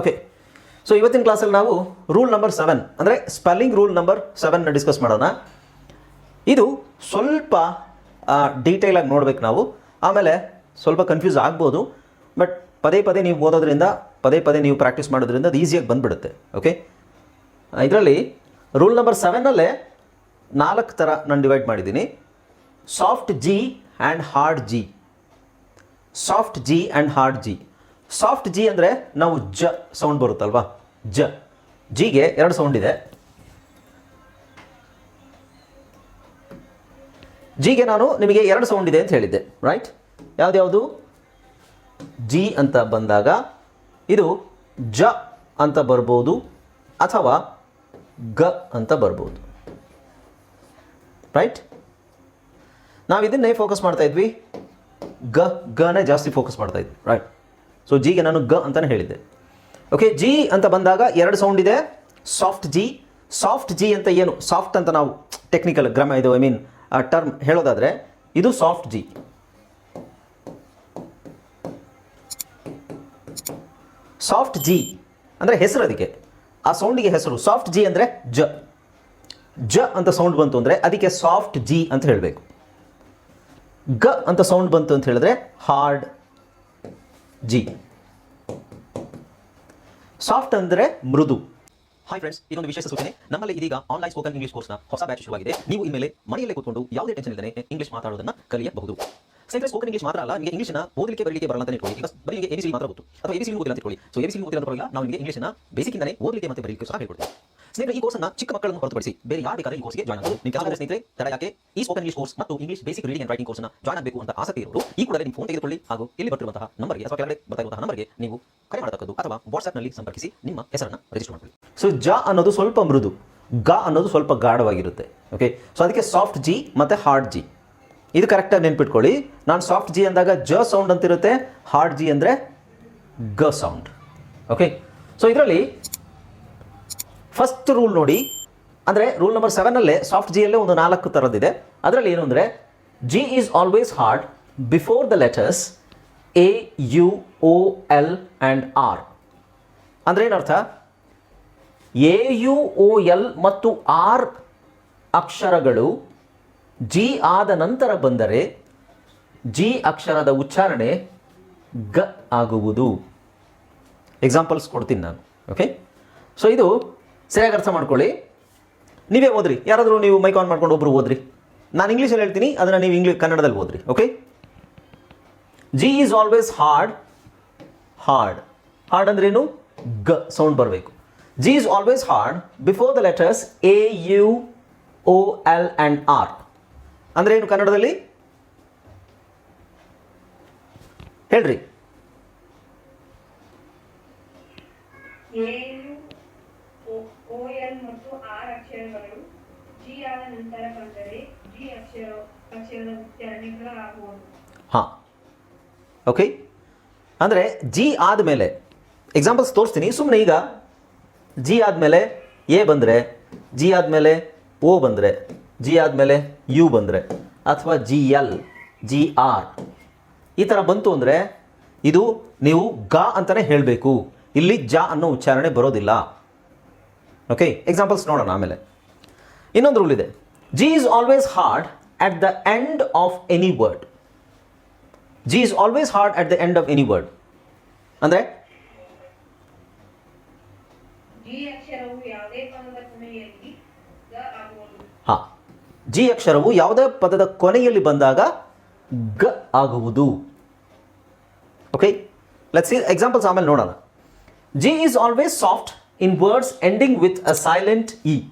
Okay so ಇವತ್ತಿನ ಕ್ಲಾಸಲ್ಲಿ ನಾವು ರೂಲ್ ನಂಬರ್ ಸೆವೆನ್ ಅಂದರೆ ಸ್ಪೆಲ್ಲಿಂಗ್ ರೂಲ್ ನಂಬರ್ ಸೆವೆನ್ನ ಡಿಸ್ಕಸ್ ಮಾಡೋಣ. ಇದು ಸ್ವಲ್ಪ ಡೀಟೇಲಾಗಿ ನೋಡ್ಬೇಕು ನಾವು. ಆಮೇಲೆ ಸ್ವಲ್ಪ ಕನ್ಫ್ಯೂಸ್ ಆಗ್ಬೋದು. ಬಟ್ ಪದೇ ಪದೇ ನೀವು ಓದೋದ್ರಿಂದ, ಪದೇ ಪದೇ ನೀವು ಪ್ರಾಕ್ಟೀಸ್ ಮಾಡೋದ್ರಿಂದ ಅದು ಈಸಿಯಾಗಿ ಬಂದ್ಬಿಡುತ್ತೆ. ಓಕೆ ಇದರಲ್ಲಿ ರೂಲ್ ನಂಬರ್ ಸೆವೆನ್ನಲ್ಲೇ ನಾಲ್ಕು ಥರ ನಾನು ಡಿವೈಡ್ ಮಾಡಿದ್ದೀನಿ. Soft G and hard G soft G and hard G soft G ಅಂದರೆ ನಾವು ಜ ಸೌಂಡ್ ಬರುತ್ತಲ್ವಾ? ಜ. ಜಿಗೆ ಎರಡು ಸೌಂಡ್ ಇದೆ. ಜಿಗೆ ನಾನು ನಿಮಗೆ ಎರಡು ಸೌಂಡ್ ಇದೆ ಅಂತ ಹೇಳಿದ್ದೆ ರೈಟ್ ಯಾವ್ದ್ಯಾವುದು ಜಿ ಅಂತ ಬಂದಾಗ ಇದು ಜ ಅಂತ ಬರ್ಬೋದು ಅಥವಾ ಗ ಅಂತ ಬರ್ಬೋದು ರೈಟ್ ನಾವು ಇದನ್ನೇ ಫೋಕಸ್ ಮಾಡ್ತಾ ಇದ್ವಿ. ಗ, ಗನೇ ಜಾಸ್ತಿ ಫೋಕಸ್ ಮಾಡ್ತಾ ಇದ್ವಿ ರೈಟ್ ಸೊ ಜಿಗೆ ನಾನು ಗ ಅಂತಲೇ ಹೇಳಿದ್ದೆ. ಓಕೆ ಜಿ ಅಂತ ಬಂದಾಗ ಎರಡು ಸೌಂಡ್ ಇದೆ. ಸಾಫ್ಟ್ ಜಿ ಸಾಫ್ಟ್ ಜಿ ಅಂತ ಏನು? ಸಾಫ್ಟ್ ಅಂತ ನಾವು ಟೆಕ್ನಿಕಲ್ ಗ್ರಮ ಇದು ಐ ಮೀನ್ ಟರ್ಮ್ ಹೇಳೋದಾದರೆ ಇದು ಸಾಫ್ಟ್ ಜಿ ಸಾಫ್ಟ್ ಜಿ ಅಂದರೆ ಹೆಸರು ಅದಕ್ಕೆ. ಆ ಸೌಂಡಿಗೆ ಹೆಸರು ಸಾಫ್ಟ್ ಜಿ ಅಂದರೆ ಜ. ಜ ಅಂತ ಸೌಂಡ್ ಬಂತು ಅಂದರೆ ಅದಕ್ಕೆ ಸಾಫ್ಟ್ ಜಿ ಅಂತ ಹೇಳಬೇಕು. ಗ ಅಂತ ಸೌಂಡ್ ಬಂತು ಅಂತ ಹೇಳಿದ್ರೆ ಹಾರ್ಡ್ ಜಿ. ಸಾಫ್ಟ್ ಅಂದರೆ ಮೃದು. ಹಾಯ್ ಫ್ರೆಂಡ್ಸ್ ಇದೊಂದು ವಿಶೇಷ ಸೂಚನೆ. ನಮ್ಮಲ್ಲಿ ಇದೀಗ ಆನ್ಲೈನ್ ಸ್ಪೋಕನ್ ಇಂಗ್ಲಿಷ್ ಕೋರ್ಸ್ನ ಹೊಸ ಬ್ಯಾಚ್ ಶುರುವಾಗಿದೆ. ನೀವು ಇನ್ಮೇಲೆ ಮನೆಯಲ್ಲೇ ಕೂತ್ಕೊಂಡು ಯಾವುದೇ ಟೆನ್ಷನ್ ಇಲ್ಲದೆ ಇಂಗ್ಲಿಷ್ ಮಾತಾಡೋದನ್ನ ಕಲಿಯಬಹುದು. ಸ್ನೇಹಿತರೆ ಸ್ಪೋಕನ್ ಇಂಗ್ಲಿಷ್ ಮಾತ್ರ ಅಲ್ಲ, ನಿಮಗೆ ಇಂಗ್ಲಿಷ್ನ ಓದಲಿಕ್ಕೆ, ಬರಲಿಕ್ಕೆ ಬರಲ್ಲ ಅಂತ ಇಟ್ಕೊಳ್ಳಿ. ಈಗ ಬರೀ ನಿಮಗೆ ಎಬಿಸಿ ಮಾತ್ರ ಗೊತ್ತು. ಅಥವಾ ಎಬಿಸಿ ಓದಿಲ್ಲ ಅಂತ ಇಟ್ಕೊಳ್ಳಿ. ಸೊ ಎಬಿಸಿ ಓದಿಲ್ಲ ಪರವಾಗಿಲ್ಲ ನಾವು ನಿಮಗೆ ಇಂಗ್ಲೀಷ್ನ ಬೇಸಿಕ್ ಇಂದನೇ ಓದಲಿಕ್ಕೆ ಮತ್ತೆ ಬರಲಿಕ್ಕೆ ಸಹ ಹೇಳ್ಕೊಡ್ತೀವಿ. ಸ್ನೇಹಿತರೆ, ಈ ಕೋರ್ಸ್ನ ಚಿಕ್ಕ ಮಕ್ಕಳನ್ನು ಹೊರತುಪಡಿಸಿ ಬೇರೆ ಯಾರು ಬೇಕಾದ್ರೆ ಈ ಕೋರ್ಸ್ಗೆ ಜಾಯ್ನ್ ಆಗಬಹುದು ನಿಮ್ಮ ಕೆಲವು ಸ್ನೇಹಿತರೆ, ತಡ ಯಾಕೆ? ಈ ಸ್ಪೋಕನ್ ಇಂಗ್ಲಿಷ್ ಕೋರ್ಸ್ ಮತ್ತು English basic reading and writing ಕೋರ್ಸ್ನ ಜಾಯ್ನ್ ಆಗಬೇಕು ಅಂತ ಆಸಕ್ತಿ ಇರೋರು, ಈ ಕೂಡಲೇ ನಿಮ್ಮ ಫೋನ್ ತೆಗೆದುಕೊಳ್ಳಿ. ಹಾಗೂ ಇಲ್ಲಿ ಬರ್ತಿರುವಂತಹ ನಂಬರ್ಗೆ ಅಥವಾ ಕೆಳಗಡೆ ಬರ್ತಾ ಇರುವಂತಹ ನಂಬರ್ಗೆ ನೀವು ಕರೆ ಮಾಡತಕ್ಕದ್ದು ಅಥವಾ ವಾಟ್ಸ್ಆಪ್ನಲ್ಲಿ ಸಂಪರ್ಕಿಸಿ ನಿಮ್ಮ ಹೆಸರನ್ನು ರಿಜಿಸ್ಟರ್ ಮಾಡ್ಕೊಳ್ಳಿ. ಸೊ ಜ ಅನ್ನೋದು ಸ್ವಲ್ಪ ಮೃದು, ಗ ಅನ್ನೋದು ಸ್ವಲ್ಪ ಗಾಢವಾಗಿರುತ್ತೆ. ಓಕೆ ಸೊ ಅದಕ್ಕೆ ಸಾಫ್ಟ್ ಜಿ ಮತ್ತೆ ಹಾರ್ಡ್ ಜಿ ಇದು ಕರೆಕ್ಟಾಗಿ ನೆನ್ಪಿಟ್ಕೊಳ್ಳಿ. ನಾನು ಸಾಫ್ಟ್ ಜಿ ಅಂದಾಗ ಜ ಸೌಂಡ್ ಅಂತಿರುತ್ತೆ ಹಾರ್ಡ್ ಜಿ ಅಂದರೆ ಗ ಸೌಂಡ್ ಓಕೆ ಸೊ ಇದರಲ್ಲಿ ಫಸ್ಟ್ ರೂಲ್ ನೋಡಿ. ಅಂದರೆ ರೂಲ್ ನಂಬರ್ ಸೆವೆನಲ್ಲೇ ಸಾಫ್ಟ್ ಜಿಯಲ್ಲೇ ಒಂದು ನಾಲ್ಕು ಥರದ್ದಿದೆ ಅದರಲ್ಲಿ ಏನು ಅಂದರೆ G is always hard before the letters A U O L and R ಅಂದರೆ ಏನರ್ಥ? ಎ ಯು ಓ ಎಲ್ ಮತ್ತು ಆರ್ ಅಕ್ಷರಗಳು ಜಿ ಆದ ನಂತರ ಬಂದರೆ ಜಿ ಅಕ್ಷರದ ಉಚ್ಚಾರಣೆ ಗ ಆಗುವುದು. ಎಕ್ಸಾಂಪಲ್ಸ್ ಕೊಡ್ತೀನಿ ನಾನು ಓಕೆ ಸೊ ಇದು ಸರಿಯಾಗಿ ಅರ್ಥ ಮಾಡ್ಕೊಳ್ಳಿ. ನೀವೇ ಓದ್ರಿ, ಯಾರಾದರೂ ನೀವು ಮೈಕ್ ಆನ್ ಮಾಡ್ಕೊಂಡು ಒಬ್ರು ಓದ್ರಿ. ನಾನು ಇಂಗ್ಲೀಷಲ್ಲಿ ಹೇಳ್ತೀನಿ, ಅದನ್ನು ನೀವು ಇಂಗ್ಲೀಷ್ ಕನ್ನಡದಲ್ಲಿ ಓದ್ರಿ okay G is always hard hard. Hard ಅಂದ್ರೇನು? ಗ, ಸೌಂಡ್ ಬರಬೇಕು. G is always hard before the letters A U O L and R. ಅಂದ್ರೆ ಏನು ಕನ್ನಡದಲ್ಲಿ? ಹೇಳ್ರಿ. ಹಾಂ. ಓಕೆ. ಅಂದರೆ ಜಿ ಆದಮೇಲೆ ಎಕ್ಸಾಂಪಲ್ಸ್ ತೋರಿಸ್ತೀನಿ. ಸುಮ್ಮನೆ ಈಗ ಜಿ ಆದಮೇಲೆ ಎ ಬಂದರೆ ಜಿ ಆದಮೇಲೆ ಓ ಬಂದರೆ ಜಿ ಆದಮೇಲೆ ಯು ಬಂದರೆ ಅಥವಾ ಜಿ ಎಲ್ ಜಿ ಆರ್. ಈ ಥರ ಬಂತು ಅಂದರೆ ಇದು ನೀವು ಗ ಅಂತಲೇ ಹೇಳಬೇಕು. ಇಲ್ಲಿ ಜ ಅನ್ನೋ ಉಚ್ಚಾರಣೆ ಬರೋದಿಲ್ಲ. ಓಕೆ ಎಕ್ಸಾಂಪಲ್ಸ್ ನೋಡೋಣ ಆಮೇಲೆ. ಇನ್ನೊಂದು ರೂಲ್ ಇದೆ. G is always hard at the end of any word. G is always hard at the end of any word. ಅಂದರೆ ಹಾಂ. ಜಿ ಅಕ್ಷರವು ಯಾವುದೇ ಪದದ ಕೊನೆಯಲ್ಲಿ ಬಂದಾಗ ಗ ಆಗುವುದು. ಓಕೆ ಲೆಟ್ಸ್ ಸಿ ಎಕ್ಸಾಂಪಲ್ಸ್ ಆಮೇಲೆ ನೋಡೋಣ. G is always soft in words ending with a silent E.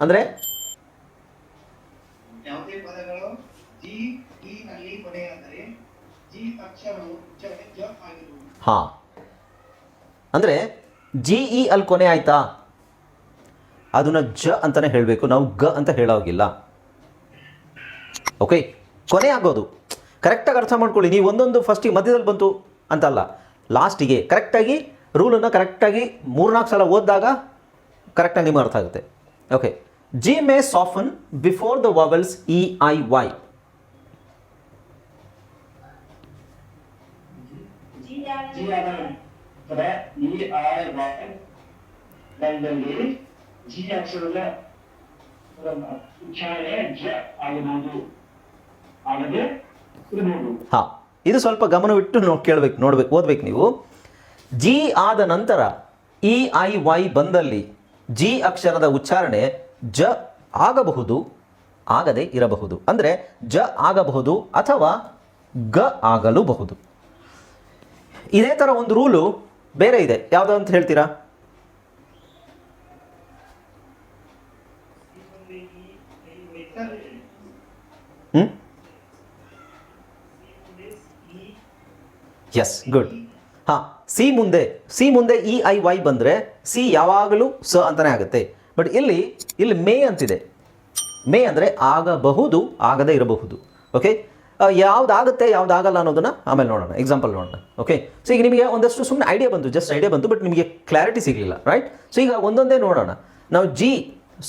ಅಂದರೆ? ಹಾ. ಅಂದರೆ ಜಿ ಇ ಅಲ್ಲಿ ಕೊನೆ ಆಯ್ತಾ? ಅದನ್ನ ಜ ಅಂತಲೇ ಹೇಳಬೇಕು. ನಾವು ಗ ಅಂತ ಹೇಳೋಗಿಲ್ಲ. ಓಕೆ ಕೊನೆ ಆಗೋದು ಕರೆಕ್ಟಾಗಿ ಅರ್ಥ ಮಾಡ್ಕೊಳ್ಳಿ ನೀವು ಒಂದೊಂದು ಫಸ್ಟಿಗೆ ಮಧ್ಯದಲ್ಲಿ ಬಂತು ಅಂತಲ್ಲ ಲಾಸ್ಟಿಗೆ ಕರೆಕ್ಟಾಗಿ ರೂಲನ್ನು ಕರೆಕ್ಟಾಗಿ ಮೂರ್ನಾಲ್ಕು ಸಲ ಓದಿದಾಗ ಕರೆಕ್ಟಾಗಿ ನಿಮಗೆ ಅರ್ಥ ಆಗುತ್ತೆ okay G may soften before the vowels E I Y G ಹಾಂ, ಇದು ಸ್ವಲ್ಪ ಗಮನವಿಟ್ಟು ನೋ, ಕೇಳಬೇಕು, ನೋಡ್ಬೇಕು, ಓದ್ಬೇಕು ನೀವು. ಜಿ ಆದ ನಂತರ ಇ ಐ, ವೈ ಬಂದಲ್ಲಿ ಜಿ ಅಕ್ಷರದ ಉಚ್ಚಾರಣೆ ಜ ಆಗಬಹುದು, ಆಗದೆ ಇರಬಹುದು. ಅಂದರೆ ಜ ಆಗಬಹುದು ಅಥವಾ ಗ ಆಗಲೂಬಹುದು. ಇದೇ ಥರ ಒಂದು ರೂಲು ಬೇರೆ ಇದೆ. ಯಾವುದು ಅಂತ ಹೇಳ್ತೀರಾ? ಹ್ಞೂ ಎಸ್ ಗುಡ್ ಹಾಂ ಸಿ ಮುಂದೆ ಸಿ ಮುಂದೆ ಇ ಐ ವೈ ಬಂದರೆ ಸಿ ಯಾವಾಗಲೂ ಸ ಅಂತಲೇ ಆಗುತ್ತೆ. ಬಟ್ ಇಲ್ಲಿ ಇಲ್ಲಿ ಮೇ ಅಂತಿದೆ. ಮೇ ಅಂದರೆ ಆಗಬಹುದು, ಆಗದೇ ಇರಬಹುದು. ಓಕೆ ಯಾವುದಾಗುತ್ತೆ, ಯಾವುದಾಗಲ್ಲ ಅನ್ನೋದನ್ನ ಆಮೇಲೆ ನೋಡೋಣ ಎಕ್ಸಾಂಪಲ್ ನೋಡೋಣ. ಓಕೆ ಸೊ ಈಗ ನಿಮಗೆ ಒಂದಷ್ಟು ಸುಮ್ಮನೆ ಐಡಿಯಾ ಬಂತು ಜಸ್ಟ್ ಐಡಿಯಾ ಬಂತು ಬಟ್ ನಿಮಗೆ ಕ್ಲಾರಿಟಿ ಸಿಗಲಿಲ್ಲ ರೈಟ್ ಸೊ ಈಗ ಒಂದೊಂದೇ ನೋಡೋಣ. ನಾವು ಜಿ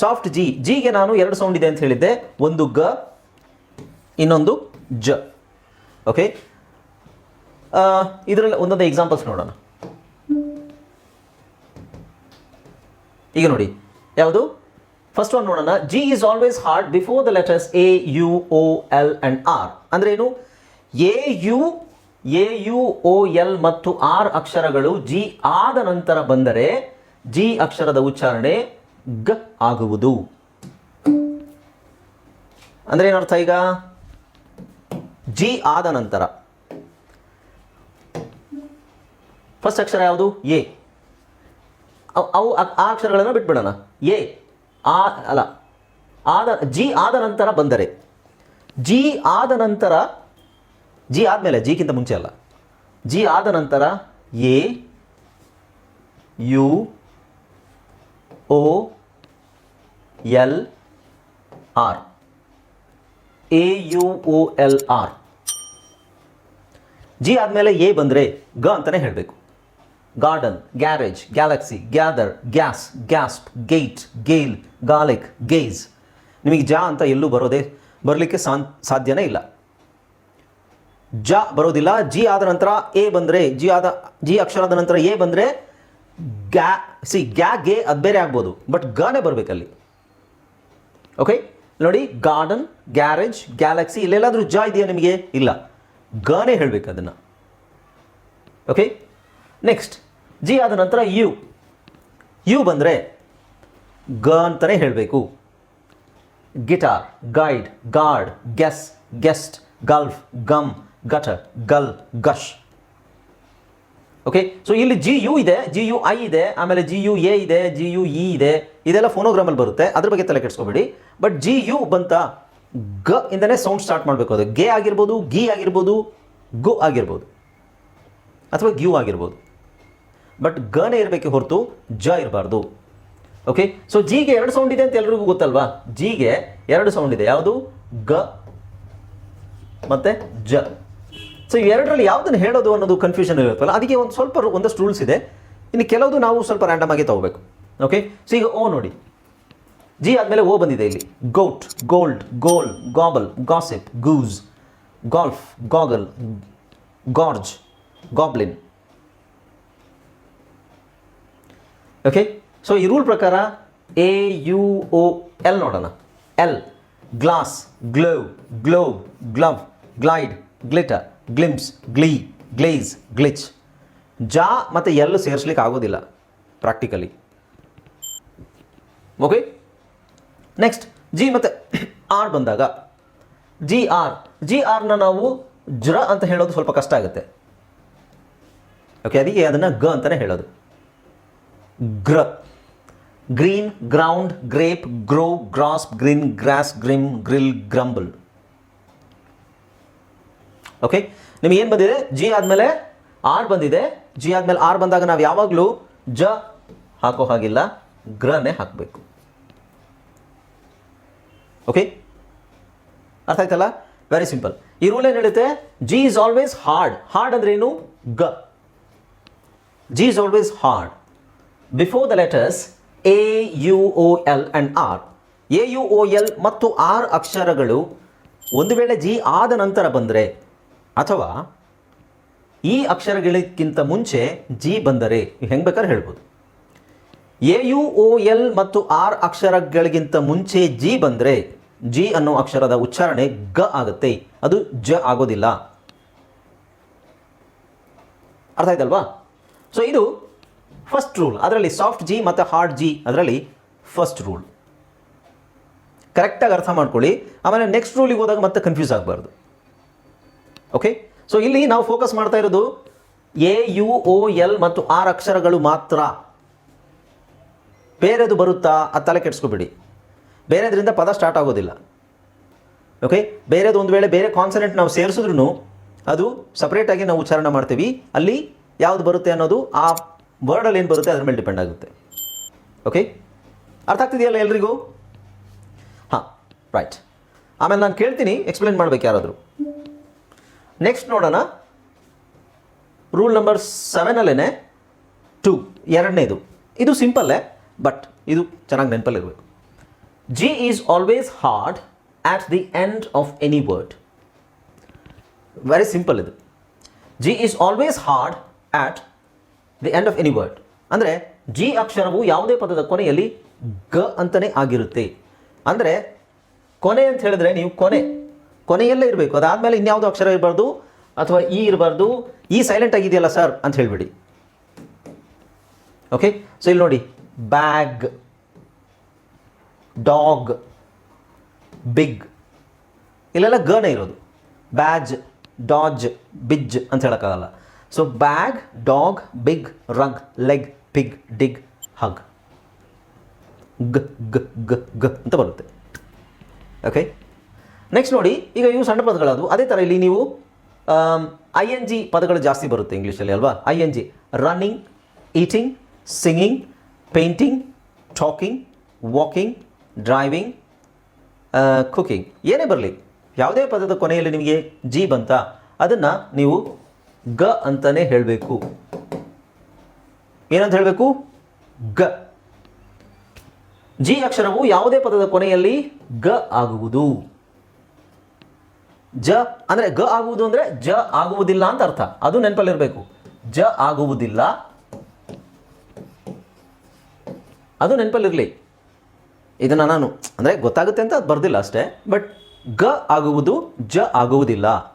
ಸಾಫ್ಟ್ ಜಿ ಜಿಗೆ ನಾನು ಎರಡು ಸೌಂಡ್ ಇದೆ ಅಂತ ಹೇಳಿದ್ದೆ. ಒಂದು ಗ, ಇನ್ನೊಂದು ಜ. ಓಕೆ ಇದರಲ್ಲಿ ಒಂದೊಂದು ಎಕ್ಸಾಂಪಲ್ಸ್ ನೋಡೋಣ. ಈಗ ನೋಡಿ, ಯಾವುದು? ಫಸ್ಟ್ ಒನ್ ನೋಡೋಣ. G is always hard before the letters A U O L and R ಅಂದ್ರೆ ಏನು? A U A U O L ಮತ್ತು ಆರ್ ಅಕ್ಷರಗಳು ಜಿ ಆದ ನಂತರ ಬಂದರೆ ಜಿ ಅಕ್ಷರದ ಉಚ್ಚಾರಣೆ ಗ ಆಗುವುದು. ಅಂದ್ರೆ ಏನರ್ಥ ಈಗ? ಜಿ ಆದ ನಂತರ. ಫಸ್ಟ್ ಅಕ್ಷರ ಯಾವುದು? ಎ. ಅವ್- ಆ ಅಕ್ಷರಗಳನ್ನು ಬಿಟ್ಬಿಡೋಣ. ಎ. ಆ ಅಲ್ಲ. ಆದ ಜಿ ಆದ ನಂತರ ಬಂದರೆ. ಜಿ ಆದ ನಂತರ, ಜಿ ಆದಮೇಲೆ ಜಿಗಿಂತ ಮುಂಚೆ ಅಲ್ಲ. ಜಿ ಆದ ನಂತರ A, U, O, L, R. A, U, O, L, R. G ಆದಮೇಲೆ ಎ ಬಂದರೆ ಗ ಅಂತಲೇ ಹೇಳಬೇಕು. Garden garage galaxy gather gas gasp gate gale garlic gauge ನಿಮಗೆ ಜಾ ಅಂತ ಎಲ್ಲೂ ಬರೋದೇ, ಬರಲಿಕ್ಕೆ ಸಾಧ್ಯನೇ ಇಲ್ಲ. ಜ ಬರೋದಿಲ್ಲ, ಜಿ ಆದ ನಂತರ ಎ ಬಂದರೆ, ಜಿ ಆದ, ಜಿ ಅಕ್ಷರದ ನಂತರ ಎ ಬಂದರೆ ಗ್ಯಾ, ಸಿ, ಗ್ಯಾ, ಗೆ ಅದು ಬೇರೆ ಆಗ್ಬೋದು, ಬಟ್ ಗನೇ ಬರಬೇಕಲ್ಲಿ. ಓಕೆ ನೋಡಿ ಗಾರ್ಡನ್ ಗ್ಯಾರೇಜ್ ಗ್ಯಾಲಕ್ಸಿ ಇಲ್ಲೆಲ್ಲಾದರೂ ಜ ಇದೆಯಾ ನಿಮಗೆ? ಇಲ್ಲ. ಗಾನೆ ಹೇಳಬೇಕು ಅದನ್ನು. ಓಕೆ ನೆಕ್ಸ್ಟ್ ಜಿ ಆದ ನಂತರ ಯು. ಯು ಬಂದರೆ ಗ ಅಂತಲೇ ಹೇಳಬೇಕು. Guitar, guide, guard, guess, guest, gulf, gum gut gull, gush. Okay? So ಇಲ್ಲಿ ಜಿ ಯು ಇದೆ, ಜಿ ಯು ಐ ಇದೆ, ಆಮೇಲೆ ಜಿ ಯು ಎ ಇದೆ, ಜಿ ಯು ಇ ಇದೆ, ಇದೆಲ್ಲ ಫೋನೋಗ್ರಾಮಲ್ಲಿ ಬರುತ್ತೆ. ಅದ್ರ ಬಗ್ಗೆ ತಲೆ ಕೆಡಿಸ್ಕೋಬೇಡಿ. ಬಟ್ ಜಿ ಯು ಬಂತ ಗ ಇಂದನೇ ಸೌಂಡ್ ಸ್ಟಾರ್ಟ್ ಮಾಡಬೇಕು ಅದು. ಗೆ ಆಗಿರ್ಬೋದು, ಗಿ ಆಗಿರ್ಬೋದು, ಗು ಆಗಿರ್ಬೋದು. ಅಥವಾ ಗ್ಯೂ ಆಗಿರ್ಬೋದು. ಬಟ್ ಗನೇ ಇರಬೇಕು ಹೊರತು ಜ ಇರಬಾರ್ದು. ಓಕೆ ಸೊ ಜಿಗೆ ಎರಡು ಸೌಂಡ್ ಇದೆ ಅಂತ ಎಲ್ರಿಗೂ ಗೊತ್ತಲ್ವಾ? ಜಿಗೆ ಎರಡು ಸೌಂಡ್ ಇದೆ. ಯಾವುದು? ಗ ಮತ್ತೆ ಜ. ಸೊ ಎರಡರಲ್ಲಿ ಯಾವುದನ್ನು ಹೇಳೋದು ಅನ್ನೋದು ಕನ್ಫ್ಯೂಷನ್ ಇರುತ್ತಲ್ಲ? ಅದಕ್ಕೆ ಒಂದು ಸ್ವಲ್ಪ ಒಂದಷ್ಟು ರೂಲ್ಸ್ ಇದೆ. ಇನ್ನು ಕೆಲವು ನಾವು ಸ್ವಲ್ಪ ರ್ಯಾಂಡಮ್ ಆಗಿ ತಗೋಬೇಕು. ಓಕೆ ಸೊ ಈಗ ಓ ನೋಡಿ. ಜಿ ಆದಮೇಲೆ ಓ ಬಂದಿದೆ ಇಲ್ಲಿ. Gout gold goal gobble gossip goose golf goggle gorge goblin okay so ಈ ರೂಲ್ ಪ್ರಕಾರ ಎ ಯು ಒ ಎಲ್ ನೋಡೋಣ. L glass glove glove glove glide glitter glimpse glee glaze glitch ಜಾ ಮತ್ತು ಎಲ್ ಸೇರಿಸ್ಲಿಕ್ಕೆ ಆಗೋದಿಲ್ಲ ಪ್ರಾಕ್ಟಿಕಲಿ ಓಕೆ ನೆಕ್ಸ್ಟ್ ಜಿ ಮತ್ತು R ಬಂದಾಗ. G R G ಆರ್ನ ನಾವು ಜ್ರ ಅಂತ ಹೇಳೋದು ಸ್ವಲ್ಪ ಕಷ್ಟ ಆಗುತ್ತೆ. ಓಕೆ ಅದಕ್ಕೆ ಅದನ್ನು ಗ ಅಂತಲೇ ಹೇಳೋದು. ಗ್ರ, green, ground, grape, grow, grass, green, grass, grim, grill, grumble. Okay ನಿಮ್ಗೆ ಏನು ಬಂದಿದೆ? ಜಿ ಆದಮೇಲೆ ಆರ್ ಬಂದಿದೆ. ಜಿ ಆದಮೇಲೆ ಆರ್ ಬಂದಾಗ ನಾವು ಯಾವಾಗಲೂ ಜ ಹಾಕೋ ಹಾಗಿಲ್ಲ. ಗ್ರನೇ ಹಾಕಬೇಕು. ಓಕೆ ಅರ್ಥ ಆಯ್ತಲ್ಲ? ವೆರಿ ಸಿಂಪಲ್ ಈ ರೂಲ್ ಏನು ಹೇಳುತ್ತೆ? G is always hard hard ಅಂದ್ರೆ ಏನು? ಗ. G is always hard before the letters A U O L and R A U O L ಮತ್ತು ಆರ್ ಅಕ್ಷರಗಳು ಒಂದು ವೇಳೆ ಜಿ ಆದ ನಂತರ ಬಂದರೆ, ಅಥವಾ ಈ ಅಕ್ಷರಗಳಿಗಿಂತ ಮುಂಚೆ ಜಿ ಬಂದರೆ, ಹೆಂಗೆ ಬೇಕಾದ್ರೆ ಹೇಳ್ಬೋದು. ಎ ಯು ಒ ಎಲ್ ಮತ್ತು ಆರ್ ಅಕ್ಷರಗಳಿಗಿಂತ ಮುಂಚೆ ಜಿ ಬಂದರೆ ಜಿ ಅನ್ನೋ ಅಕ್ಷರದ ಉಚ್ಚಾರಣೆ ಗ ಆಗುತ್ತೆ. ಅದು ಜ ಆಗೋದಿಲ್ಲ. ಅರ್ಥ ಆಯ್ತಲ್ವಾ? ಸೊ ಇದು ಫಸ್ಟ್ ರೂಲ್ ಅದರಲ್ಲಿ ಸಾಫ್ಟ್ ಜಿ ಮತ್ತು ಹಾರ್ಡ್ ಜಿ ಅದರಲ್ಲಿ ಫಸ್ಟ್ ರೂಲ್ ಕರೆಕ್ಟಾಗಿ ಅರ್ಥ ಮಾಡ್ಕೊಳ್ಳಿ. ಆಮೇಲೆ ನೆಕ್ಸ್ಟ್ ರೂಲಿಗೆ ಹೋದಾಗ ಮತ್ತೆ ಕನ್ಫ್ಯೂಸ್ ಆಗಬಾರ್ದು. ಓಕೆ ಸೊ ಇಲ್ಲಿ ನಾವು ಫೋಕಸ್ ಮಾಡ್ತಾ ಇರೋದು ಎ ಯು ಓ ಎಲ್ ಮತ್ತು ಆರ್ ಅಕ್ಷರಗಳು ಮಾತ್ರ. ಬೇರೆದು ಬರುತ್ತಾ? ಅದು ತಲೆ ಕೆಡಿಸ್ಕೊಬೇಡಿ. ಬೇರೆದ್ರಿಂದ ಪದ ಸ್ಟಾರ್ಟ್ ಆಗೋದಿಲ್ಲ. ಓಕೆ ಬೇರೆದು ಒಂದು ವೇಳೆ ಬೇರೆ ಕಾನ್ಸನೆಂಟ್ ನಾವು ಸೇರಿಸಿದ್ರು ಅದು ಸಪ್ರೇಟಾಗಿ ನಾವು ಉಚ್ಚಾರಣೆ ಮಾಡ್ತೀವಿ. ಅಲ್ಲಿ ಯಾವುದು ಬರುತ್ತೆ ಅನ್ನೋದು ಆ ವರ್ಡಲ್ಲಿ ಏನು ಬರುತ್ತೆ, ಅದ್ರ ಮೇಲೆ ಡಿಪೆಂಡ್ ಆಗುತ್ತೆ. ಓಕೆ ಅರ್ಥ ಆಗ್ತಿದೆಯಲ್ಲ ಎಲ್ರಿಗೂ? ಹಾಂ ರೈಟ್ ಆಮೇಲೆ ನಾನು ಕೇಳ್ತೀನಿ ಎಕ್ಸ್ಪ್ಲೇನ್ ಮಾಡ್ಬೇಕು ಯಾರಾದರೂ. ನೆಕ್ಸ್ಟ್ ನೋಡೋಣ. ರೂಲ್ ನಂಬರ್ ಸೆವೆನಲ್ಲೇ ಟು ಎರಡನೇದು. ಇದು ಸಿಂಪಲ್ಲೇ ಬಟ್ ಇದು ಚೆನ್ನಾಗಿ ನೆನಪಲ್ಲಿರಬೇಕು. G is always hard at the end of any word very simple ಇದು. G is always hard at the end of any word ಅಂದರೆ ಜಿ ಅಕ್ಷರವು ಯಾವುದೇ ಪದದ ಕೊನೆಯಲ್ಲಿ ಗ ಅಂತಲೇ ಆಗಿರುತ್ತೆ. ಅಂದರೆ ಕೊನೆ ಅಂತ ಹೇಳಿದ್ರೆ ನೀವು ಕೊನೆ. ಕೊನೆಯಲ್ಲೇ ಇರಬೇಕು. ಅದಾದಮೇಲೆ ಇನ್ಯಾವುದೋ ಅಕ್ಷರ ಇರಬಾರ್ದು ಅಥವಾ ಇ ಇರಬಾರ್ದು. ಈ ಸೈಲೆಂಟ್ ಆಗಿದೆಯಲ್ಲ ಸರ್ ಅಂತ ಹೇಳಿಬಿಡಿ. ಓಕೆ ಸೊ ಇಲ್ಲಿ ನೋಡಿ. ಬ್ಯಾಗ್ ಡಾಗ್ ಬಿಗ್ ಇಲ್ಲೆಲ್ಲ ಗನೇ ಇರೋದು. ಬ್ಯಾಜ್ ಡಾಜ್ ಬಿಜ್ ಅಂತ ಹೇಳೋಕ್ಕಾಗಲ್ಲ. So bag, dog, big, rug, leg, pig dig, hug. ಗ್ ಗ್ ಗ್ ಗ್ ಅಂತ ಬರುತ್ತೆ. ಓಕೆ ನೆಕ್ಸ್ಟ್ ನೋಡಿ ಈಗ ಇವು ಸಣ್ಣ ಪದಗಳಾದವು. ಅದೇ ಥರ ಇಲ್ಲಿ ನೀವು ಐ ಎನ್ ಜಿ ಪದಗಳು ಜಾಸ್ತಿ ಬರುತ್ತೆ ಇಂಗ್ಲೀಷಲ್ಲಿ ಅಲ್ವಾ? I N G running eating singing painting talking walking driving cooking ಏನೇ ಬರಲಿ ಯಾವುದೇ ಪದದ ಕೊನೆಯಲ್ಲಿ ನಿಮಗೆ ಜಿ ಬಂತ ಅದನ್ನು ನೀವು ಗ ಅಂತಲೇ ಹೇಳಬೇಕು. ಏನಂತ ಹೇಳಬೇಕು? ಗ. ಜಿ ಅಕ್ಷರವು ಯಾವುದೇ ಪದದ ಕೊನೆಯಲ್ಲಿ ಗ ಆಗುವುದು. ಜ ಅಂದರೆ ಗ ಆಗುವುದು ಅಂದರೆ ಜ ಆಗುವುದಿಲ್ಲ ಅಂತ ಅರ್ಥ. ಅದು ನೆನಪಲ್ಲಿರಬೇಕು. ಜ ಆಗುವುದಿಲ್ಲ. ಅದು ನೆನಪಲ್ಲಿರಲಿ. ಇದನ್ನು ನಾನು, ಅಂದರೆ ಗೊತ್ತಾಗುತ್ತೆ ಅಂತ ಬರ್ದಿಲ್ಲ ಅಷ್ಟೇ. ಬಟ್ ಗ ಆಗುವುದು, ಜ ಆಗುವುದಿಲ್ಲ.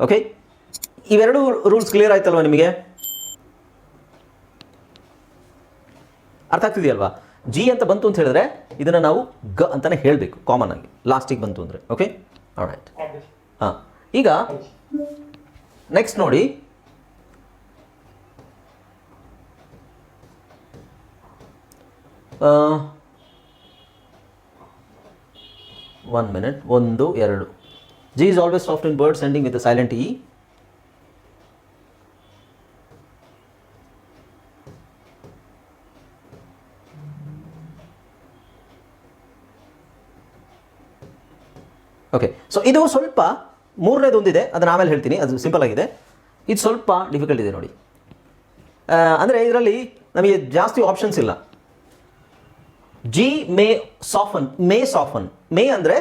ಓಕೆ ಇವೆರಡು ರೂಲ್ಸ್ ಕ್ಲಿಯರ್ ಆಯ್ತಲ್ವಾ ನಿಮಗೆ? ಅರ್ಥ ಆಗ್ತಿದೆಯಲ್ವಾ ಜಿ ಅಂತ ಬಂತು ಅಂತ ಹೇಳಿದ್ರೆ ಇದನ್ನು ನಾವು ಗ ಅಂತಾನೆ ಹೇಳಬೇಕು ಕಾಮನ್ ಆಗಿ. ಲಾಸ್ಟಿಗೆ ಬಂತು ಅಂದರೆ ಓಕೆ ರೈಟ್ ಹಾಂ. ಈಗ ನೆಕ್ಸ್ಟ್ ನೋಡಿ. ಒನ್ ಮಿನಿಟ್ ಒಂದು, ಎರಡು. G is always soft in bird ending with silent E okay so ಇದು ಸ್ವಲ್ಪ ಮೂರನೇದು ಒಂದಿದೆ. ಅದನ್ನು ಆಮೇಲೆ ಹೇಳ್ತೀನಿ. ಅದು ಸಿಂಪಲ್ ಆಗಿದೆ. ಇದು ಸ್ವಲ್ಪ ಡಿಫಿಕಲ್ಟ್ ಇದೆ ನೋಡಿ. ಅಂದರೆ ಇದರಲ್ಲಿ ನಮಗೆ ಜಾಸ್ತಿ ಆಪ್ಷನ್ಸ್ ಇಲ್ಲ. G may soften may soften may ಅಂದರೆ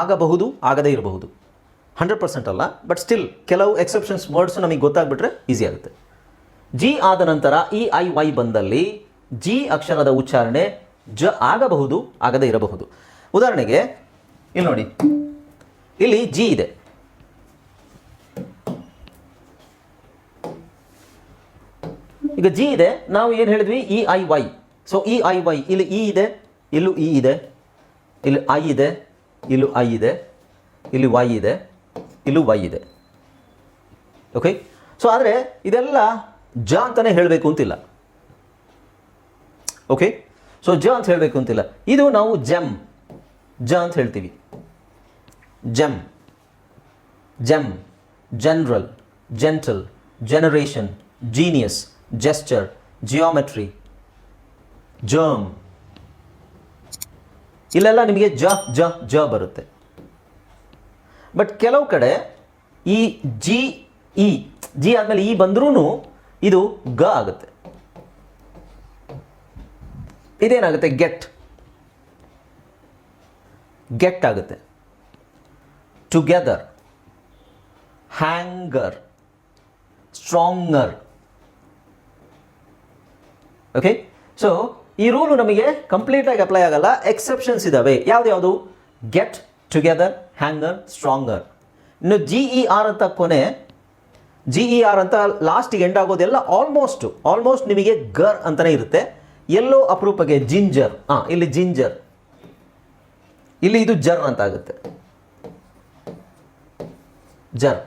ಆಗಬಹುದು, ಆಗದೇ ಇರಬಹುದು. ಹಂಡ್ರೆಡ್ ಪರ್ಸೆಂಟ್ ಅಲ್ಲ. ಬಟ್ ಸ್ಟಿಲ್ ಕೆಲವು ಎಕ್ಸೆಪ್ಷನ್ಸ್ ವರ್ಡ್ಸ್ ನಮಗೆ ಗೊತ್ತಾಗ್ಬಿಟ್ರೆ ಈಸಿ ಆಗುತ್ತೆ. ಜಿ ಆದ ನಂತರ ಇ ಐ ವೈ ಬಂದಲ್ಲಿ ಜಿ ಅಕ್ಷರದ ಉಚ್ಚಾರಣೆ ಜ ಆಗಬಹುದು, ಆಗದೇ ಇರಬಹುದು. ಉದಾಹರಣೆಗೆ, ಇಲ್ಲಿ ನೋಡಿ. ಇಲ್ಲಿ ಜಿ ಇದೆ. ಈಗ ಜಿ ಇದೆ, ನಾವು ಏನು ಹೇಳಿದ್ವಿ? E I Y so E I Y ಇಲ್ಲಿ ಇ ಇದೆ, ಇಲ್ಲೂ ಇ ಇದೆ. ಇಲ್ಲಿ ಐ ಇದೆ, ಇಲ್ಲೂ ಐ ಇದೆ. ಇಲ್ಲಿ ವೈ ಇದೆ, ಇಲ್ಲೂ ವೈ ಇದೆ. ಓಕೆ ಸೊ ಆದರೆ ಇದೆಲ್ಲ ಜ ಅಂತಲೇ ಹೇಳಬೇಕು ಅಂತಿಲ್ಲ. ಓಕೆ ಸೊ ಜ ಅಂತ ಹೇಳಬೇಕು ಅಂತಿಲ್ಲ. ಇದು ನಾವು ಜೆಮ್. ಜ ಅಂತ ಹೇಳ್ತೀವಿ. ಜಮ್. ಜಮ್. General, gentle, generation, genius, gesture, geometry ಜಮ್ ಇಲ್ಲೆಲ್ಲ ನಿಮಗೆ ಜ ಜ ಜ ಬರುತ್ತೆ. ಬಟ್ ಕೆಲವು ಕಡೆ ಈ ಜಿ, ಇ, ಜಿ ಆದಮೇಲೆ ಇ ಬಂದ್ರೂ ಇದು ಗ ಆಗುತ್ತೆ. ಇದೇನಾಗುತ್ತೆ? ಗೆಟ್. ಗೆಟ್ ಆಗುತ್ತೆ. Together hanger stronger okay so ಈ ರೂಲು ನಮಗೆ ಕಂಪ್ಲೀಟಾಗಿ ಅಪ್ಲೈ ಆಗಲ್ಲ. ಎಕ್ಸೆಪ್ಷನ್ಸ್ ಇದ್ದಾವೆ ಯಾವ್ದು ಗೆಟ್ ಟುಗೆದರ್ ಹ್ಯಾಂಗರ್ ಸ್ಟ್ರಾಂಗರ್ ಇನ್ನು ಜಿ ಇ ಆರ್ ಅಂತ ಕೊನೆ. ಜಿ ಇ ಆರ್ ಅಂತ ಲಾಸ್ಟಿಗೆ ಎಂಡ್ ಆಗೋದೆಲ್ಲ ಆಲ್ಮೋಸ್ಟ್ ಆಲ್ಮೋಸ್ಟ್ ನಿಮಗೆ ಗರ್ ಅಂತಲೇ ಇರುತ್ತೆ. ಎಲ್ಲೋ ಅಪರೂಪಕ್ಕೆ ಜಿಂಜರ್ ಹಾಂ ಇಲ್ಲಿ ಜಿಂಜರ್ ಇಲ್ಲಿ ಇದು ಜರ್ ಅಂತ ಆಗುತ್ತೆ. ಜರ್.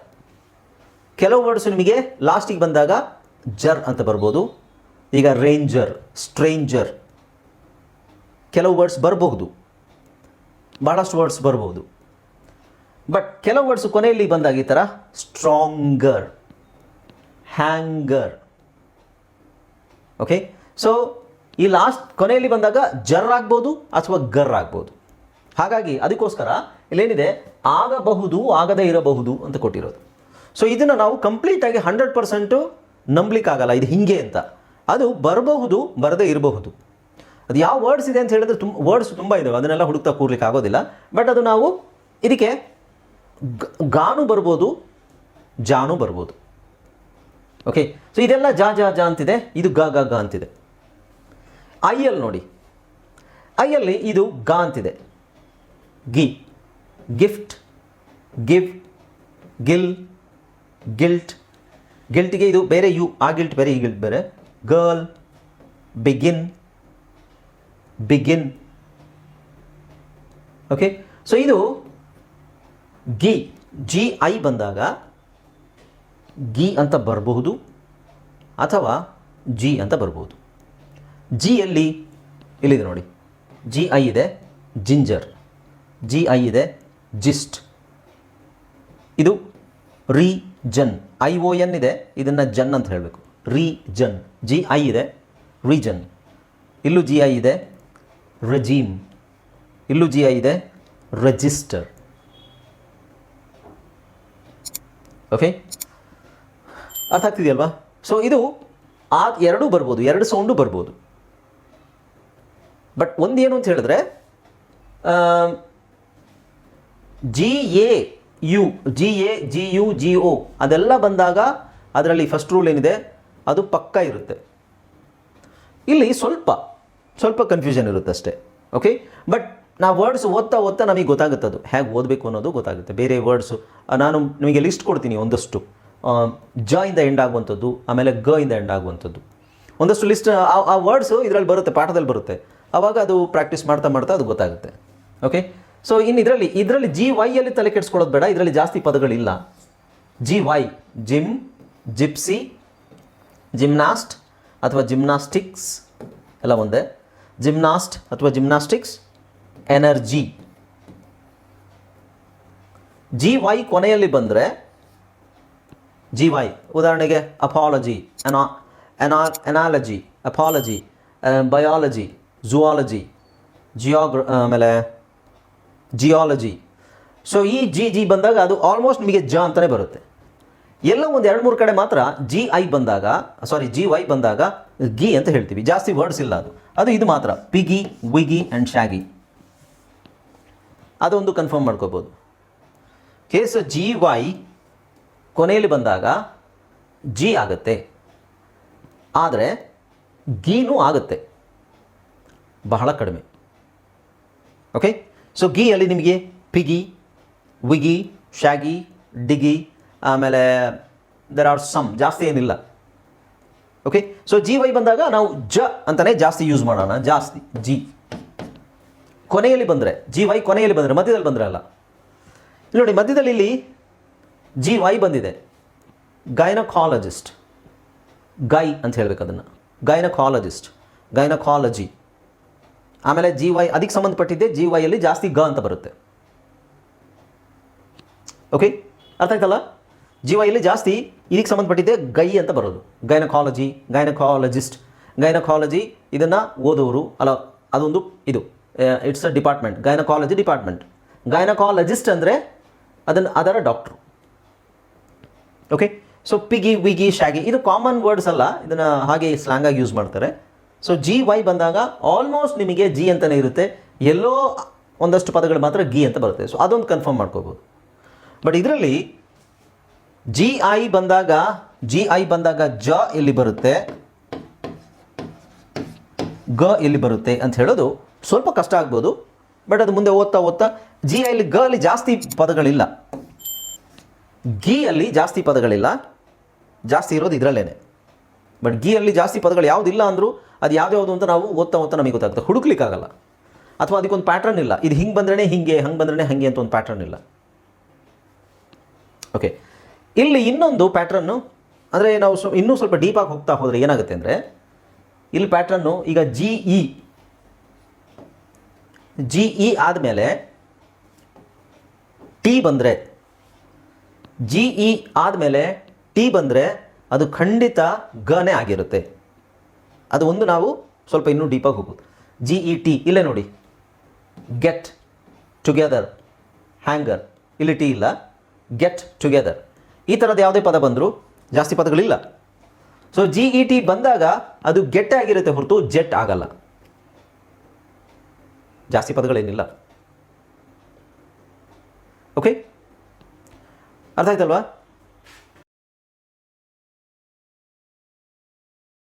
ಕೆಲವು ವರ್ಡ್ಸ್ ನಿಮಗೆ ಲಾಸ್ಟಿಗೆ ಬಂದಾಗ ಜರ್ ಅಂತ ಬರ್ಬೋದು. ಈಗ ರೇಂಜರ್, ಸ್ಟ್ರೇಂಜರ್. ಕೆಲವು ವರ್ಡ್ಸ್ ಬರಬಹುದು. ಭಾಳಷ್ಟು ವರ್ಡ್ಸ್ ಬರ್ಬೋದು. ಬಟ್ ಕೆಲವು ವರ್ಡ್ಸ್ ಕೊನೆಯಲ್ಲಿ ಬಂದಾಗ ಈ ಥರ ಸ್ಟ್ರಾಂಗರ್, ಹ್ಯಾಂಗರ್. ಓಕೆ ಸೊ ಈ ಲಾಸ್ಟ್ ಕೊನೆಯಲ್ಲಿ ಬಂದಾಗ ಜರ್ ಆಗ್ಬೋದು ಅಥವಾ ಗರ್ ಆಗ್ಬೋದು. ಹಾಗಾಗಿ ಅದಕ್ಕೋಸ್ಕರ ಇಲ್ಲೇನಿದೆ, ಆಗಬಹುದು, ಆಗದೇ ಇರಬಹುದು ಅಂತ ಕೊಟ್ಟಿರೋದು. ಸೊ ಇದನ್ನು ನಾವು ಕಂಪ್ಲೀಟಾಗಿ ಹಂಡ್ರೆಡ್ ಪರ್ಸೆಂಟು ನಂಬಲಿಕ್ಕಾಗಲ್ಲ, ಇದು ಹಿಂಗೆ ಅಂತ. ಅದು ಬರಬಹುದು, ಬರದೇ ಇರಬಹುದು. ಅದು ಯಾವ ವರ್ಡ್ಸ್ ಇದೆ ಅಂತ ಹೇಳಿದ್ರೆ ತುಂಬ ವರ್ಡ್ಸ್ ತುಂಬ ಇದಾವೆ, ಅದನ್ನೆಲ್ಲ ಹುಡುಕ್ತಾ ಕೂರ್ಲಿಕ್ಕೆ ಆಗೋದಿಲ್ಲ ಬಟ್ ಅದು ನಾವು ಇದಕ್ಕೆ ಗಾನು ಬರ್ಬೋದು, ಜಾನು ಬರ್ಬೋದು. ಓಕೆ ಸೊ ಇದೆಲ್ಲ ಜಾ ಜಾ ಜಾ ಅಂತಿದೆ, ಇದು ಗ ಗ ಗ ಅಂತಿದೆ. ಐ ಎಲ್ ನೋಡಿ. ಐ ಅಲ್ಲಿ ಇದು ಗ ಅಂತಿದೆ. ಗಿ, ಗಿಫ್ಟ್, ಗಿವ್, ಗಿಲ್, ಗಿಲ್ಟ್. ಗಿಲ್ಟ್ಗೆ ಇದು ಬೇರೆ ಯು, ಆ ಗಿಲ್ಟ್ ಬೇರೆ ಈ ಗಿಲ್ಟ್ ಬೇರೆ. Girl, begin begin. Okay so ಇದು ಗಿ, ಜಿ, ಐ ಬಂದಾಗ ಗಿ ಅಂತ ಬರಬಹುದು ಅಥವಾ ಜಿ ಅಂತ ಬರ್ಬೋದು ಜಿಯಲ್ಲಿ ಇಲ್ಲಿದೆ ನೋಡಿ. ಜಿ, ಐ ಇದೆ. ಜಿಂಜರ್. ಜಿ ಐ ಇದೆ ಜಿಸ್ಟ್ ಇದು ರೀ ಜನ್ ಐ ಒ ಎನ್ ಇದೆ, ಇದನ್ನು ಜನ್ ಅಂತ ಹೇಳಬೇಕು. ರೀ ಜನ್ ಜಿ ಐ ಇದೆ ರೀಜನ್ ಇಲ್ಲೂ ಜಿ ಐ ಇದೆ ರಜೀಮ್ ಇಲ್ಲೂ ಜಿ ಐ ಇದೆ ರೆಜಿಸ್ಟರ್ ಓಕೆ ಅರ್ಥ ಆಗ್ತಿದೆಯಲ್ವಾ? ಸೊ ಇದು ಆ ಎರಡೂ ಬರ್ಬೋದು, ಎರಡು ಸೌಂಡು ಬರ್ಬೋದು. ಬಟ್ ಒಂದೇನು ಅಂತ ಹೇಳಿದ್ರೆ G A U G A G U G O ಅದೆಲ್ಲ ಬಂದಾಗ ಅದರಲ್ಲಿ ಫಸ್ಟ್ ರೂಲ್ ಏನಿದೆ? ಅದು ಪಕ್ಕ ಇರುತ್ತೆ. ಇಲ್ಲಿ ಸ್ವಲ್ಪ ಸ್ವಲ್ಪ ಕನ್ಫ್ಯೂಷನ್ ಇರುತ್ತೆ ಅಷ್ಟೇ. ಓಕೆ ಬಟ್ ನಾವು ವರ್ಡ್ಸ್ ಓದ್ತಾ ಓದ್ತಾ ನಮಗೆ ಗೊತ್ತಾಗುತ್ತೆ ಅದು. ಹೇಗೆ ಓದಬೇಕು ಅನ್ನೋದು ಗೊತ್ತಾಗುತ್ತೆ. ಬೇರೆ ವರ್ಡ್ಸು ನಾನು ನಿಮಗೆ ಲಿಸ್ಟ್ ಕೊಡ್ತೀನಿ ಒಂದಷ್ಟು. ಜ ಇಂದ ಎಂಡ್ ಆಗುವಂಥದ್ದು, ಆಮೇಲೆ ಗ ಇಂದ ಎಂಡ್ ಆಗುವಂಥದ್ದು. ಒಂದಷ್ಟು ಲಿಸ್ಟ್ ಆ ವರ್ಡ್ಸು ಇದರಲ್ಲಿ ಬರುತ್ತೆ, ಪಾಠದಲ್ಲಿ ಬರುತ್ತೆ. ಆವಾಗ ಅದು ಪ್ರಾಕ್ಟೀಸ್ ಮಾಡ್ತಾ ಮಾಡ್ತಾ ಅದು ಗೊತ್ತಾಗುತ್ತೆ. ಓಕೆ ಸೊ ಇನ್ನು ಇದರಲ್ಲಿ ಇದರಲ್ಲಿ ಜಿ ವೈಯಲ್ಲಿ ತಲೆ ಕೆಡಿಸ್ಕೊಳ್ಳೋದು ಬೇಡ, ಇದರಲ್ಲಿ ಜಾಸ್ತಿ ಪದಗಳಿಲ್ಲ. G Y gym gypsy gymnast ಅಥವಾ ಜಿಮ್ನಾಸ್ಟಿಕ್ಸ್ ಎಲ್ಲ ಒಂದೇ. ಜಿಮ್ನಾಸ್ಟ್ ಅಥವಾ ಜಿಮ್ನಾಸ್ಟಿಕ್ಸ್ ಎನರ್ಜಿ ಜಿ ವೈ ಕೊನೆಯಲ್ಲಿ ಬಂದರೆ ಜಿ ವೈ ಉದಾಹರಣೆಗೆ apology ಎನಾ ಎನಾ analogy apology biology zoology ಜಿಯೋಗ್ರ ಆಮೇಲೆ ಜಿಯಾಲಜಿ ಸೊ ಈ ಜಿ ಜಿ ಬಂದಾಗ ಅದು ಆಲ್ಮೋಸ್ಟ್ ನಿಮಗೆ ಜ ಅಂತಲೇ ಬರುತ್ತೆ. ಎಲ್ಲ ಒಂದು ಎರಡು ಮೂರು ಕಡೆ ಮಾತ್ರ ಜಿ ಐ ಬಂದಾಗ ಸಾರಿ ಜಿ ವೈ ಬಂದಾಗ ಗಿ ಅಂತ ಹೇಳ್ತೀವಿ. ಜಾಸ್ತಿ ವರ್ಡ್ಸ್ ಇಲ್ಲ ಅದು. ಅದು ಇದು ಮಾತ್ರ. ಪಿಗಿ ವಿಗಿ ಆ್ಯಂಡ್ ಶ್ಯಾಗಿ ಅದೊಂದು ಕನ್ಫರ್ಮ್ ಮಾಡ್ಕೋಬೋದು. ಕೇಸ್ ಜಿ ವೈ ಕೊನೆಯಲ್ಲಿ ಬಂದಾಗ ಜಿ ಆಗುತ್ತೆ. ಆದರೆ ಗೀನೂ ಆಗುತ್ತೆ. ಬಹಳ ಕಡಿಮೆ. ಓಕೆ ಸೊ ಗೀ ಅಲ್ಲಿ ನಿಮಗೆ ಪಿಗಿ ವಿಗಿ ಶಾಗಿ ಡಿಗಿ ಆಮೇಲೆ ದರ್ ಆರ್ ಸಮ್ ಜಾಸ್ತಿ ಏನಿಲ್ಲ. ಓಕೆ ಸೊ ಜಿ ವೈ ಬಂದಾಗ ನಾವು ಜ ಅಂತಲೇ ಜಾಸ್ತಿ ಯೂಸ್ ಮಾಡೋಣ, ಜಾಸ್ತಿ ಜಿ ಕೊನೆಯಲ್ಲಿ ಬಂದರೆ ಜಿ ವೈ ಕೊನೆಯಲ್ಲಿ ಬಂದರೆ, ಮಧ್ಯದಲ್ಲಿ ಬಂದರೆ ಅಲ್ಲ. ನೋಡಿ, ಮಧ್ಯದಲ್ಲಿ ಇಲ್ಲಿ ಜಿ ವೈ ಬಂದಿದೆ. ಗೈನಕಾಲಜಿಸ್ಟ್ ಗೈ ಅಂತ ಹೇಳಬೇಕು ಅದನ್ನು. ಗೈನಕಾಲಜಿಸ್ಟ್ ಗೈನಕಾಲಜಿ ಆಮೇಲೆ ಜಿ ವೈ ಅದಕ್ಕೆ ಸಂಬಂಧಪಟ್ಟಿದ್ದೆ ಜಿ ವೈಯಲ್ಲಿ ಜಾಸ್ತಿ ಗ ಅಂತ ಬರುತ್ತೆ. ಓಕೆ ಅರ್ಥ ಆಯ್ತಲ್ಲ? ಜಿ ವೈಯಲ್ಲಿ ಜಾಸ್ತಿ ಇದಕ್ಕೆ ಸಂಬಂಧಪಟ್ಟಿದ್ದೆ ಗೈ ಅಂತ ಬರೋದು. ಗೈನಕಾಲಜಿ ಗೈನಕಾಲಜಿಸ್ಟ್ ಗೈನಕಾಲಜಿ ಇದನ್ನು ಓದೋರು. ಅಲ್ಲ, ಅದೊಂದು ಇದು. It's a department gynaecology department gynaecologist ಅಂದರೆ ಅದನ್ನು ಅದರ doctor okay so piggy wiggy shaggy ಇದು ಕಾಮನ್ ವರ್ಡ್ಸ್ ಅಲ್ಲ. ಇದನ್ನು ಹಾಗೆ ಸ್ಲ್ಯಾಂಗಾಗಿ ಯೂಸ್ ಮಾಡ್ತಾರೆ. ಸೊ ಜಿ ವೈ ಬಂದಾಗ ಆಲ್ಮೋಸ್ಟ್ ನಿಮಗೆ ಜಿ ಅಂತಲೇ ಇರುತ್ತೆ. ಎಲ್ಲೋ ಒಂದಷ್ಟು ಪದಗಳು ಮಾತ್ರ ಗಿ ಅಂತ ಬರುತ್ತೆ. ಸೊ ಅದೊಂದು ಕನ್ಫರ್ಮ್ ಮಾಡ್ಕೋಬೋದು. ಬಟ್ ಇದರಲ್ಲಿ ಜಿ ಐ ಬಂದಾಗ ಜಿ ಐ ಬಂದಾಗ ಜ ಎಲ್ಲಿ ಬರುತ್ತೆ? ಗ ಎಲ್ಲಿ ಬರುತ್ತೆ ಅಂತ ಹೇಳೋದು ಸ್ವಲ್ಪ ಕಷ್ಟ ಆಗ್ಬೋದು. ಬಟ್ ಅದು ಮುಂದೆ ಓದ್ತಾ ಓದ್ತಾ ಜಿ ಐಲಿ ಗ ಅಲ್ಲಿ ಜಾಸ್ತಿ ಪದಗಳಿಲ್ಲ. ಗಿ ಅಲ್ಲಿ ಜಾಸ್ತಿ ಪದಗಳಿಲ್ಲ. ಜಾಸ್ತಿ ಇರೋದು ಇದರಲ್ಲೇನೆ. ಬಟ್ ಗಿ ಅಲ್ಲಿ ಜಾಸ್ತಿ ಪದಗಳು ಯಾವುದಿಲ್ಲ ಅಂದರೂ ಅದು ಯಾವ್ದು ಅಂತ ನಾವು ಓದ್ತಾ ಓದ್ತಾ ನಮಗೆ ಗೊತ್ತಾಗುತ್ತೆ ಹುಡುಕ್ಲಿಕ್ಕಾಗಲ್ಲ. ಅಥವಾ ಅದಕ್ಕೊಂದು ಪ್ಯಾಟ್ರನ್ ಇಲ್ಲ. ಇದು ಹಿಂಗೆ ಬಂದ್ರೇ ಹಿಂಗೆ, ಹಂಗೆ ಬಂದ್ರೇ ಹಾಗೆ ಅಂತ ಒಂದು ಪ್ಯಾಟ್ರನ್ ಇಲ್ಲ. ಓಕೆ ಇಲ್ಲಿ ಇನ್ನೊಂದು ಪ್ಯಾಟ್ರನ್ನು ಅಂದರೆ ನಾವು ಇನ್ನೂ ಸ್ವಲ್ಪ ಡೀಪಾಗಿ ಹೋಗ್ತಾ ಹೋದರೆ ಏನಾಗುತ್ತೆ ಅಂದರೆ, ಇಲ್ಲಿ ಪ್ಯಾಟ್ರನ್ನು ಈಗ ಜಿ ಇ ಜಿ ಇ ಆದಮೇಲೆ ಟಿ ಬಂದರೆ ಜಿ ಇ ಆದಮೇಲೆ ಟಿ ಬಂದರೆ ಅದು ಖಂಡಿತ ಗನೇ ಆಗಿರುತ್ತೆ. ಅದು ಒಂದು ನಾವು ಸ್ವಲ್ಪ ಇನ್ನೂ ಡೀಪಾಗಿ ಹೋಗೋದು ಜಿ ಇ ಟಿ ಇಲ್ಲೇ ನೋಡಿ. ಗೆಟ್ ಟುಗೆದರ್ ಹ್ಯಾಂಗರ್ ಇಲ್ಲಿ ಟಿ ಇಲ್ಲ. ಗೆಟ್ ಟುಗೆದರ್ ಈ ಥರದ್ದು ಯಾವುದೇ ಪದ ಬಂದರೂ ಜಾಸ್ತಿ ಪದಗಳಿಲ್ಲ. ಸೊ ಜಿ ಇ ಟಿ ಬಂದಾಗ ಅದು ಗೆಟ್ ಆಗಿರುತ್ತೆ ಹೊರತು ಜೆಟ್ ಆಗಲ್ಲ. ಜಾಸ್ತಿ ಪದಗಳೇನಿಲ್ಲ. ಓಕೆ ಅರ್ಥ ಆಯ್ತಲ್ವಾ?